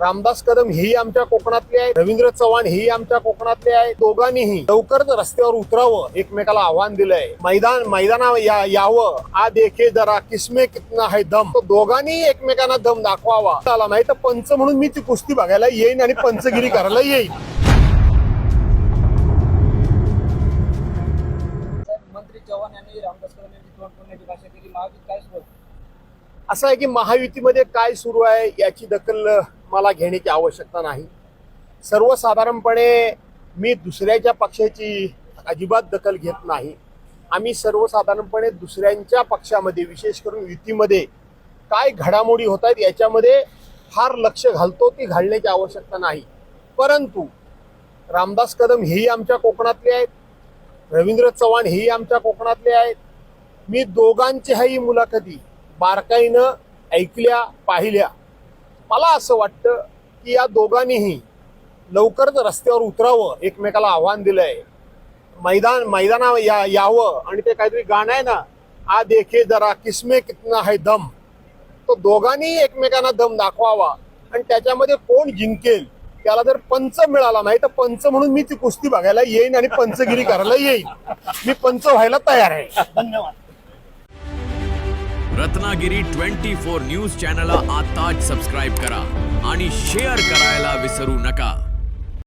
रामदास कदम हेही आमच्या कोकणातले आहेत. रवींद्र चव्हाण हेही आमच्या कोकणातले आहेत. दोघांनीही लवकरच रस्त्यावर उतरावं एकमेकाला आव्हान दिलंय. मैदान मैदाना या, यावं. आ देखे जरा किसमे कितना है दम. तो दोघांनी एकमेकांना दम दाखवावा. आला नाही तर पंच म्हणून मी ती कुस्ती बघायला येईन आणि पंचगिरी करायला येईन. साहेब मंत्री चव्हाण यांनी रामदास कदम यांची तोंड फोडण्याची भाषा केली. महायुतीत काय सुरू आहे? असं आहे की महायुतीमध्ये काय सुरू आहे याची दखल मला घेण्याची आवश्यकता नाही. सर्वसाधारणपणे मी दुसऱ्याच्या पक्षाची अजिबात दखल घेत नाही. आम्ही सर्वसाधारणपणे दुसऱ्यांच्या पक्षामध्ये विशेष करून युतीमध्ये काय घडामोडी होत आहेत याच्यामध्ये फार लक्ष घालतो ती घालण्याची आवश्यकता नाही. परंतु रामदास कदम हेही आमच्या कोकणातले आहेत. रवींद्र चव्हाण हेही आमच्या कोकणातले आहेत. मी दोघांच्याही मुलाखती बारकाईनं ऐकल्या पाहिल्या. मला असं वाटतं की या दोघांनीही लवकरच रस्त्यावर उतरावं एकमेकाला आव्हान दिलंय. मैदान मैदाना या यावं आणि ते काहीतरी गाणं आहे ना आ देखे जरा किस्मे कितना है दम. तो दोघांनी एकमेकांना दम दाखवावा आणि त्याच्यामध्ये कोण जिंकेल त्याला जर पंच मिळाला नाही तर पंच म्हणून मी ती कुस्ती बघायला येईन आणि पंचगिरी करायला येईन. मी पंच व्हायला तयार आहे. धन्यवाद. रत्नागिरी ट्वेंटी फोर न्यूज चॅनलला आताच सबस्क्राईब करा आणि शेअर करायला विसरू नका.